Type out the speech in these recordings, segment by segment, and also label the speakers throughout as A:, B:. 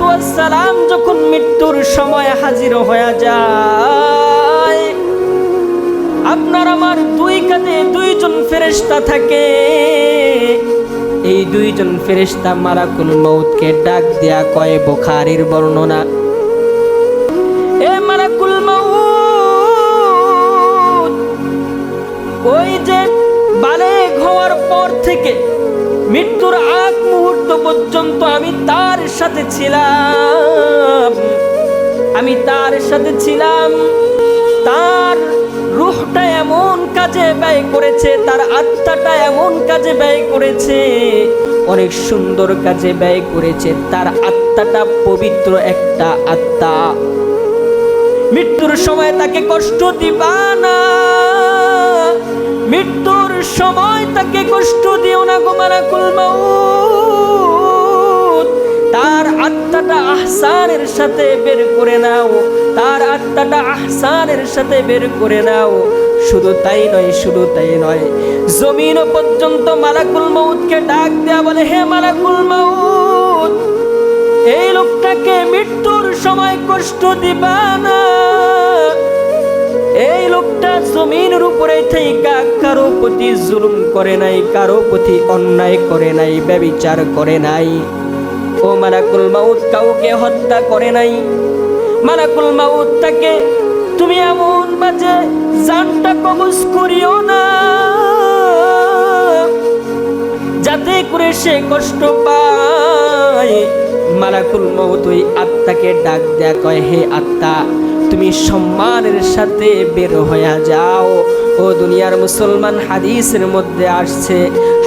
A: ওয়াস সালাম যখন মৃত্যুর সময় হাজির হয়ে যায়, আপনার আমার দুই কাঁধে দুইজন ফেরেশতা থাকে। এই দুইজন ফেরেশতা মালাকুল মউতকে ডাক দেয়া কয়, বুখারীর বর্ণনা। এ ওই যে বালেগ হওয়ার পর থেকে মৃত্যুর আগ মুহূর্ত পর্যন্ত আমি তার সাথে ছিলাম। আমি তার সাথে ছিলাম। তার রুহটা এমন কাজে ব্যয় করেছে, তার আত্মাটা এমন কাজে ব্যয় করেছে, অনেক সুন্দর কাজে ব্যয় করেছে, তার আত্মাটা পবিত্র একটা আত্মা। মৃত্যুর সময় তাকে কষ্ট দিবা না। মৃত্যুর সময় তাকে কষ্ট দিও না গো মালাকুল মাউত। তার আত্মাটা আহসানের সাথে বের করে নাও। তার আত্মাটা আহসানের সাথে বের করে নাও। শুধু তাই নয়, শুধু তাই নয়। জমিন পর্যন্ত মালাকুল মাউতকে ডাক দেয়া বলে, হে মালাকুল মাউত, এই লোকটাকে মৃত্যুর সময় কষ্ট দিবা না। এই লোকটা জমিনের উপরে থেকে কারও প্রতি জুলুম করে নাই, কারও প্রতি অন্যায় করে নাই, ব্যবিচার করে নাই। ও মালাকুল মাউত, কাউকে হত্যা করে নাই। মালাকুল মাউত তাকে, তুমি এমন বাজে জানটা কবজ করিও না। যাতে করে সে কষ্ট পায়। মালাকুল মৌত ওই আত্মাকে ডাক দেয়া কয়, হে আত্মা, তুমি সম্মানের সাথে বের হইয়া যাও। ও দুনিয়ার মুসলমান, হাদিসের মধ্যে আসছে,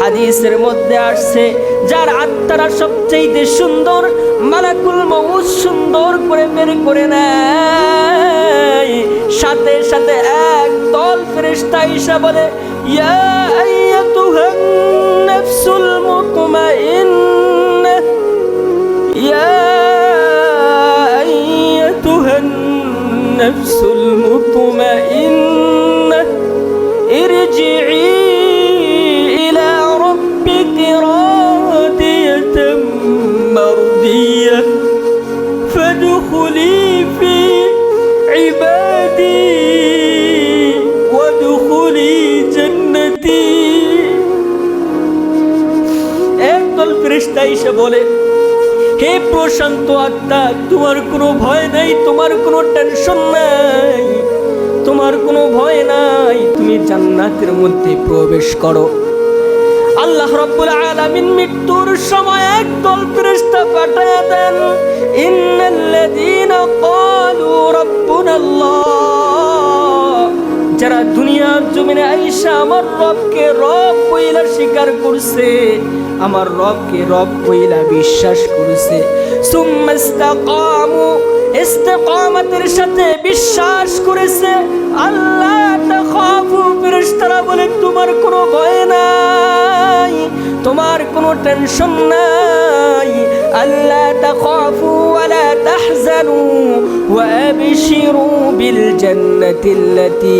A: হাদিসের মধ্যে আসছে, যার আত্মারা সবচেয়ে সুন্দর, মালাকুল মৌত সুন্দর করে বের করে নেয়। সাথে সাথে এক দল ফেরেশতা ঈশা বলে, ইয়া আইয়াতুহান নাফসুল মুতমাইন্নাহ النفس المطمئنة ارجعي إلى ربك راضية مرضية فادخلي في عبادي وادخلي جنتي একদল ফেরেশতা এসে বলে হে প্রশান্ত আত্মা, তোমার কোনো ভয় নাই, তোমার কোনো টেনশন নাই, তোমার কোনো ভয় নাই। তুমি জান্নাতের মধ্যে প্রবেশ করো। আল্লাহ রাব্বুল আলামিন মৃত্যুর সময় একদল ফেরেশতা পাঠায় দেন, ইন্নাল্লাযীনা ক্বালু রাব্বুনাল্লাহ। যারা দুনিয়ার জমিনে আইসা আমার রবকে রব কইলা স্বীকার করছে, আমার রবকে রব কইলা বিশ্বাস করছে। সুম্মাস্তাকামু ইস্তেকামতের সাথে বিশ্বাস করেছে। আল্লাহ তাখাফু, ফেরেশতারা বলে, তোমার কোনো ভয় নাই, তোমার কোনো টেনশন নাই। আল্লাহ তাখাফু ওয়ালা তাহজানু ওয়াবশিরু বিল জান্নাতিল্লাতি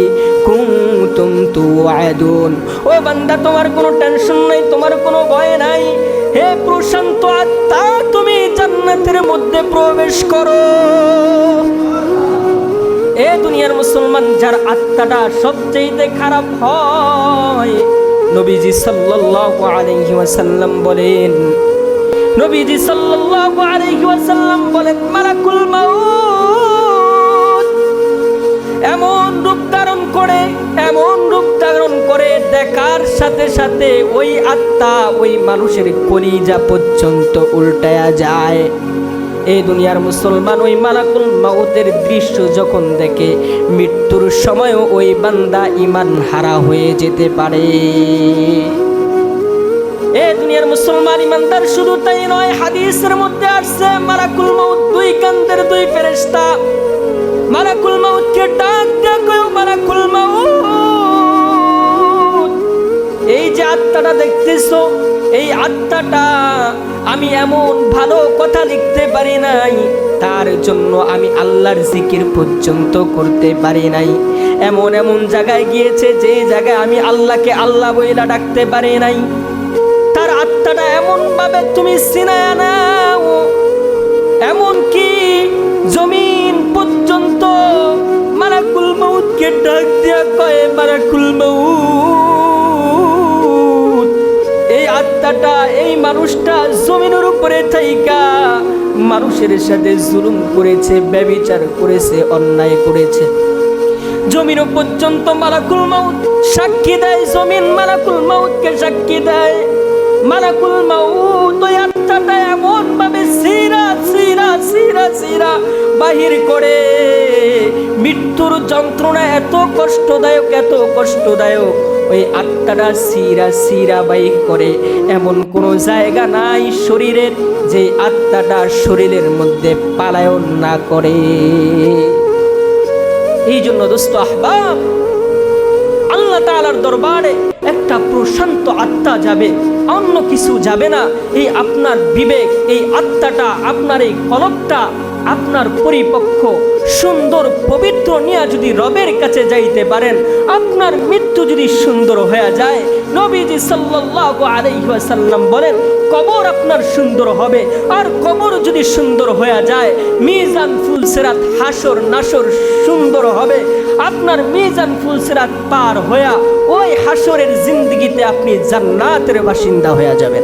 A: কুনতুম তুআদুন ও তোমার কোনো টেনশন নাই, তোমার কোনো ভয় নাই। হে প্রশান্ত আত্মা, তুমি জান্নাতের মধ্যে প্রবেশ করো। এ দুনিয়ার মুসলমান, যার আত্মাটা সবচেয়ে খারাপ হয়, নবীজি সাল্লাল্লাহু আলাইহি ওয়াসাল্লাম বলেন, নবীজি সাল্লাল্লাহু আলাইহি ওয়াসাল্লাম সাথে সাথে ওই আত্মা ওই মানুষের কলিজা পর্যন্ত উল্টায়া যায়। এই দুনিয়ার মুসলমান ওই মালাকুল মাউতের দৃশ্য যখন দেখে, মৃত্যুর সময়ও ওই বান্দা ইমান হারা হয়ে যেতে পারে। এ দুনিয়ার মুসলমান শুধু তাই নয়, হাদিসের মধ্যে আসছে মাউত দুই ডাক দেখো মালাকুল আত্মাটা দেখতেছো? এই আত্মাটা আমি এমন ভালো কথা লিখতে পারি নাই, তার জন্য আমি আল্লাহর জিকির পর্যন্ত করতে পারি নাই। এমন এমন জায়গায় গিয়েছে যে জায়গায় আমি আল্লাহকে আল্লাহ বইলা ডাকতে পারি নাই। তার আত্মাটা এমন ভাবে তুমি সিনায় নাও এমনকি জমিন পর্যন্ত মালাকুল মৌতকে ডাক এই এই মানুষটা জমিনের উপরে থাইকা, মানুষের সাথে জুলুম করেছে, ব্যবিচার করেছে, অন্যায় করেছে। জমিন পর্যন্ত মালাকুল মাউত সাক্ষী দেয়, জমিন মালাকুল মাউতকে সাক্ষী দেয়। মালাকুল মাউত ওই আত্মাটা এমন ভাবে সিরা সিরা সিরা সিরা বাহির করে। মৃত্যুর যন্ত্রণা এত কষ্টদায়ক এত কষ্টদায়ক। ওই আত্মাটা সিরা সিরা বাহির করে। এমন কোনো জায়গা নাই শরীরের যে আত্মাটা শরীরের মধ্যে পালায়ন না করে। এই জন্য দোস্ত আহবাব, আল্লাহ তাআলার দরবারে একটা প্রশান্ত আত্মা যাবে, অন্য কিছু যাবে না। এই আপনার বিবেক, এই আত্মাটা, আপনার এই কলকটা আপনার পরিপক্ষ সুন্দর পবিত্র নিয়ে যদি রবের কাছে যাইতে পারেন, আপনার মৃত্যু যদি সুন্দর হয়ে যায়, নবীজি সাল্লাল্লাহু আলাইহি ওয়াসাল্লাম বলেন, কবর আপনার সুন্দর হবে। আর কবর যদি সুন্দর হয়ে যায়, মিজান ফুলসেরাত হাসর নাসর সুন্দর হবে। আপনার মিজান ফুলসেরাত পার হইয়া ওই হাসরের জিন্দগিতে আপনি জান্নাতের বাসিন্দা হয়ে যাবেন।